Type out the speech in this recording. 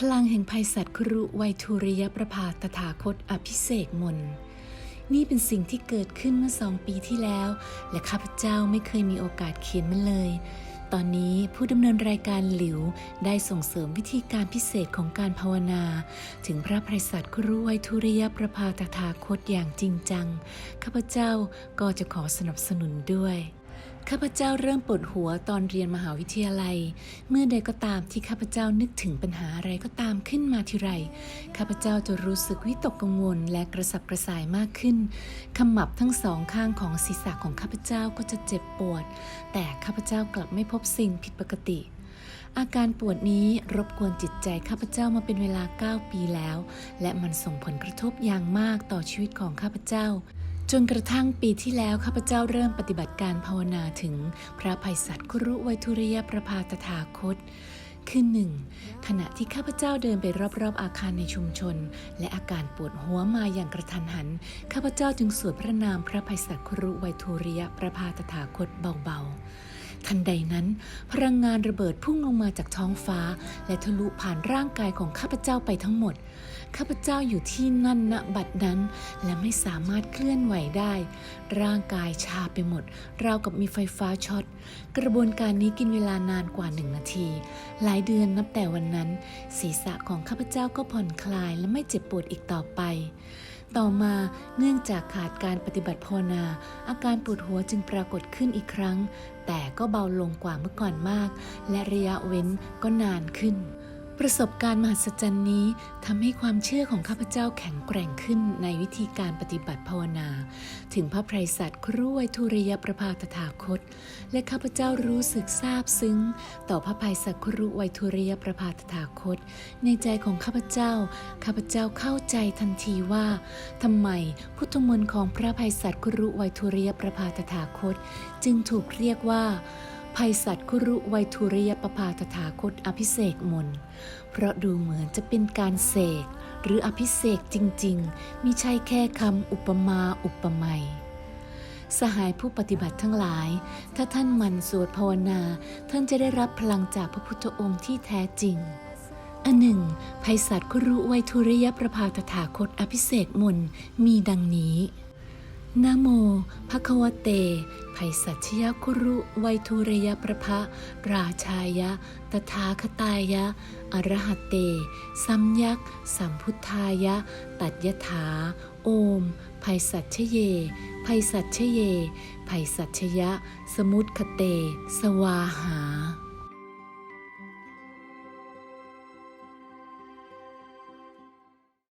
พลังแห่งภัยสัตว์ครุไวยทุริยประภาตถาคตอภิเษกมน นี่เป็นสิ่งที่เกิดขึ้นเมื่อสองปีที่แล้ว และข้าพเจ้าไม่เคยมีโอกาสเขียนมันเลย ตอนนี้ผู้ดำเนินรายการหลิวได้ส่งเสริมวิธีการพิเศษของการภาวนา ถึงพระไพรสัตว์ครุไวยทุริยประภาตถาคตอย่างจริงจัง ข้าพเจ้าก็จะขอสนับสนุนด้วย ข้าพเจ้าเริ่มปวดหัวตอนเรียนมหาวิทยาลัย เมื่อใดก็ตามที่ข้าพเจ้านึกถึงปัญหาอะไรก็ตามขึ้นมาทีไร ข้าพเจ้าจะรู้สึกวิตกกังวลและกระสับกระส่ายมากขึ้นขมับทั้งสองข้างของศีรษะของข้าพเจ้าก็จะเจ็บปวด แต่ข้าพเจ้ากลับไม่พบสิ่งผิดปกติอาการปวดนี้รบกวนจิตใจข้าพเจ้ามาเป็นเวลา 9 ปีแล้ว และมันส่งผลกระทบอย่างมากต่อชีวิตของข้าพเจ้า นกระทั่งปีที่แล้วข้าพเจ้าเริ่มปฏิบัติการภาวนาถึงพระภัยสัตว์ครุไวยทุริยประภาตถาคต คือหนึ่งขณะที่ข้าพเจ้าเดินไปรอบๆอาคารในชุมชน และอาการปวดหัวมาอย่างกระทันหัน ข้าพเจ้าจึงสวดพระนามพระภัยสัตว์ครุไวยทุริยประภาตถาคตเบาๆ ทันใดนั้น พลังงานระเบิดพุ่งลงมาจากท้องฟ้า และทะลุผ่านร่างกายของข้าพเจ้าไปทั้งหมด ข้าพเจ้าอยู่ที่นั่นณบัดนั้น และไม่สามารถเคลื่อนไหวได้ ร่างกายชาไปหมด ราวกับมีไฟฟ้าช็อต กระบวนการนี้กินเวลานานกว่าหนึ่งนาที หลายเดือนนับแต่วันนั้น ศีรษะของข้าพเจ้าก็ผ่อนคลายและไม่เจ็บปวดอีกต่อไป ต่อมาเนื่องจากขาดการปฏิบัติภาวนา อาการปวดหัวจึงปรากฏขึ้นอีกครั้ง แต่ก็เบาลงกว่าเมื่อก่อนมาก และระยะเว้นก็นานขึ้น ประสบการณ์มหัศจรรย์นี้ทำให้ความเชื่อของข้าพเจ้าแข็งแกร่งขึ้นในวิธีการปฏิบัติภาวนา ถึงพระไพรสัตว์ครุไวยทุริยประภาตถาคต และข้าพเจ้ารู้สึกซาบซึ้ง ต่อพระภัยสักครุไวยทุริยประภาตถาคต ในใจของข้าพเจ้า ข้าพเจ้าเข้าใจทันทีว่าทำไมพุทธมนต์ของพระภัยสัตว์ครุไวยทุริยประภาตถาคต จึงถูกเรียกว่า ภัยสัตว์คุรุไวยทุริยประภาตถาคตอภิเษกมน เพราะดูเหมือนจะเป็นการเสกหรืออภิเษกจริงๆมิใช่แค่คำอุปมาอุปไมยสหายผู้ปฏิบัติทั้งหลาย ถ้าท่านหมันสวดภาวนา ท่านจะได้รับพลังจากพระพุทธองค์ที่แท้จริงอันหนึ่งภัยสัตว์คุรุไวยทุริยประภาตถาคตอภิเษกมนมีดังนี้นะโมภะคะวะเต ภัยสัชยคุรุไวยทุระยะประภะราชายะ ตถาคตายะ อรหัตเต สัมยักสัมพุทธายะ ตัดยถา โอม ภัยสัชเย ภัยสัชเย ภัยสัชยะ สมุตคเต สวาหา